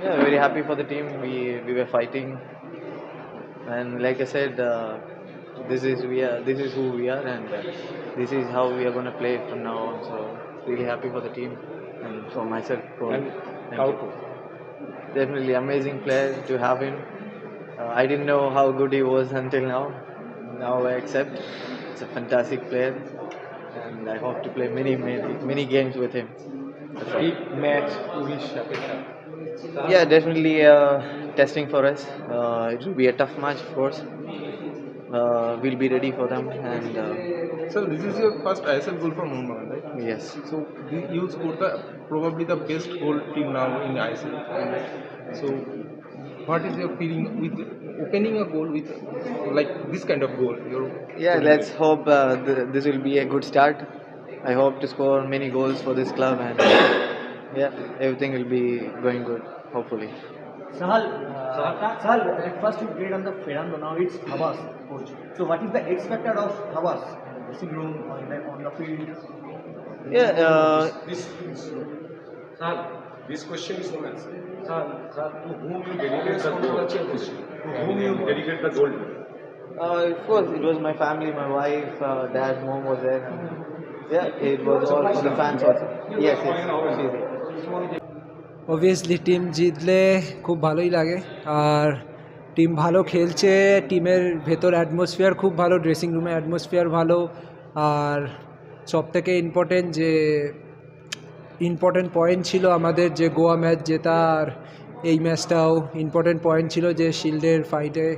Yeah, very happy for the team. We we were fighting, and like I said, uh, this is we are. This is who we are, and uh, this is how we are going to play from now on. So really happy for the team and for myself. For and how definitely amazing player to have him. Uh, I didn't know how good he was until now. Now I accept. It's a fantastic player, and I hope to play many many many games with him. Keep match, yeah, definitely uh, testing for us. Uh, it will be a tough match, of course. Uh, we'll be ready for them, and uh, So this is your first ISL goal for Bagan, right? yes, So you scored the probably the best goal team now in ISL. So what is your feeling with opening a goal with like this kind of goal? You're yeah. Let's hope uh, th- this will be a good start. I hope to score many goals for this club, and yeah, everything will be going good. Hopefully. Sahal, uh, Sahal, at first you played on the Fernando, now it's Havas coach. So what is the X factor of Havas? in the Dressing room, on the, on the field? Yeah. Uh, This, sir, this question is no answer. Sir, sir, to whom you dedicate the goal? To whom you dedicate the goal? to? uh, of course, it was my family, my wife, uh, dad, mom was there. Yeah, it was all for the fans also. Yes, yes. she's there. Obviously team জিতলে খুব ভালোই লাগে। আর team ভালো খেলছে টিমের ভেতর atmosphere খুব ভালো ড্রেসিং রুমে অ্যাটমসফিয়ার ভালো। আর সব থেকে ইম্পর্টেন্ট যে ইম্পর্টেন্ট পয়েন্ট ছিল আমাদের যে গোয়া ম্যাচ জেতা আর এই ম্যাচটাও ইম্পর্টেন্ট পয়েন্ট ছিল যে শিল্ডের ফাইটে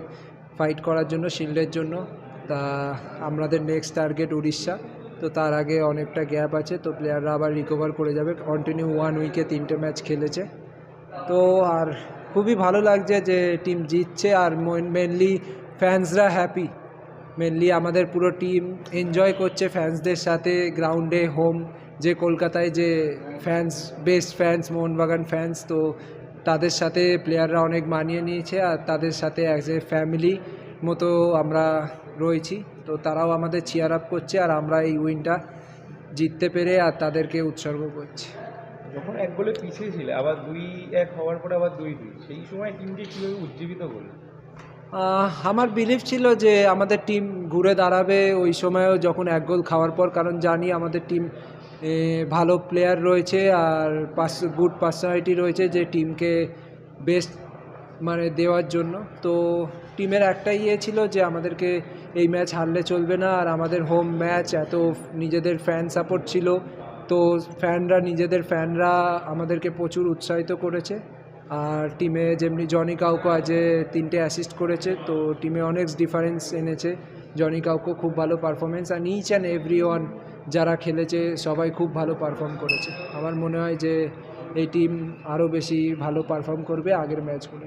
ফাইট করার জন্য শিল্ডের জন্য। তা, আমাদের নেক্সট টার্গেট উড়িষ্যা। তো তার আগে অনেকটা গ্যাপ আছে, তো প্লেয়াররা আবার রিকভার করে যাবে। কন্টিনিউ ওয়ান উইকে তিনটে ম্যাচ খেলেছে। তো আর খুবই ভালো লাগছে যে টিম জিতছে আর মেনলি ফ্যান্সরা হ্যাপি মেনলি আমাদের পুরো টিম এনজয় করছে ফ্যান্সদের সাথে গ্রাউন্ডে হোম যে কলকাতায় যে fans best fans Mohun Bagan fans তো তাদের সাথে প্লেয়াররা অনেক মানিয়ে নিয়েছে আর তাদের সাথে অ্যাজ এ ফ্যামিলি মতো আমরা রয়েছি। তো তারাও আমাদের চেয়ার আপ করছে আর আমরা এই উইনটা জিততে পেরে আর তাদেরকে উৎসর্গ করছি। যখন এক গোলে পিছিয়ে ছিল আবার দুই এক হওয়ার পরে আবার দুই দুই সেই সময় টিমকে কীভাবে উজ্জীবিত করল? আমার বিলিফ ছিল যে আমাদের টিম ঘুরে দাঁড়াবে ওই সময়ও যখন এক গোল খাওয়ার পর কারণ জানি আমাদের টিম ভালো প্লেয়ার রয়েছে আর পার্স গুড পার্সোনালিটি রয়েছে যে টিমকে বেস্ট মানে দেওয়ার জন্য। তো টিমের একটাই ইয়ে ছিল যে আমাদেরকে এই ম্যাচ হারলে চলবে না। আর আমাদের হোম ম্যাচ এত নিজেদের ফ্যান সাপোর্ট ছিল। তো ফ্যানরা নিজেদের ফ্যানরা আমাদেরকে প্রচুর উৎসাহিত করেছে। আর টিমে যেমনি জনি কাউকো আজে তিনটে অ্যাসিস্ট করেছে, তো টিমে অনেক ডিফারেন্স এনেছে। জনি কাউকো খুব ভালো পারফরমেন্স আর ইচ অ্যান্ড এভরি ওয়ান যারা খেলেছে, সবাই খুব ভালো পারফর্ম করেছে। আমার মনে হয় যে এই টিম আরও বেশি ভালো পারফর্ম করবে আগের ম্যাচগুলো